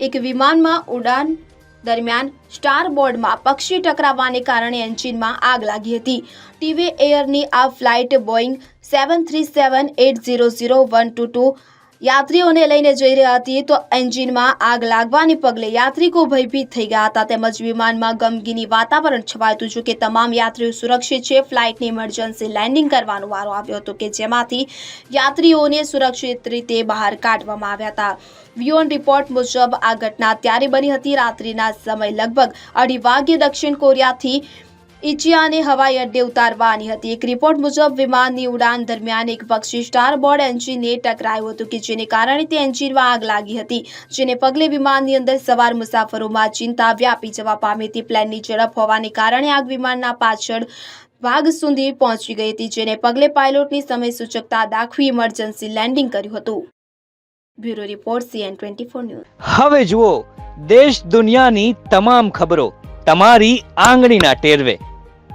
એક વિમાનમાં ઉડાન દરમિયાન સ્ટાર બોર્ડમાં પક્ષી ટકરાવવાને કારણે એન્જિનમાં આગ લાગી હતી. ટીવી એયરની આ flight Boeing seven three seven eight zero zero one two two યાત્રીઓને લઈને જઈ રહી હતી, તો એન્જિનમાં આગ લાગવાને પગલે યાત્રિકો ભયભીત થઈ ગયા હતા. તેમજ વિમાનમાં ગમગીની વાતાવરણ છવાયું હતું કે તમામ યાત્રીઓ સુરક્ષિત છે. ફ્લાઇટની ઇમરજન્સી લેન્ડિંગ કરવાનો વારો આવ્યો હતો કે જેમાંથી યાત્રીઓને સુરક્ષિત રીતે બહાર કાઢવામાં આવ્યા હતા. વિયોન રિપોર્ટ મુજબ આ ઘટના ત્યારે બની હતી. રાત્રિના સમય લગભગ અઢી વાગ્યે દક્ષિણ કોરિયાથી ઇચિયાને હવાઈ અડ્ડે ઉતારવાની હતી. એક રિપોર્ટ મુજબ, વિમાનની ઉડાન દરમિયાન એક પક્ષી સ્ટાર બોર્ડ એન્જિનને ટકરાયું હતું કે જેને કારણે તે એન્જિનમાં આગ લાગી હતી. જેને પગલે વિમાનની અંદર સવાર મુસાફરોમાં ચિંતા વ્યાપી જવા પામી હતી. પ્લેનની ઝડપ હોવાને કારણે આગ વિમાનના પાછળ ભાગ સુધી પહોંચી ગઈ હતી, જેને પગલે પાયલોટની સમય સૂચકતા દાખવી ઇમરજન્સી લેન્ડિંગ કર્યું હતું. Bureau report, CN twenty four news. હવે જુઓ, દેશ દુનિયાની તમામ ખબરો તમારી આંગળીના ટેરવે.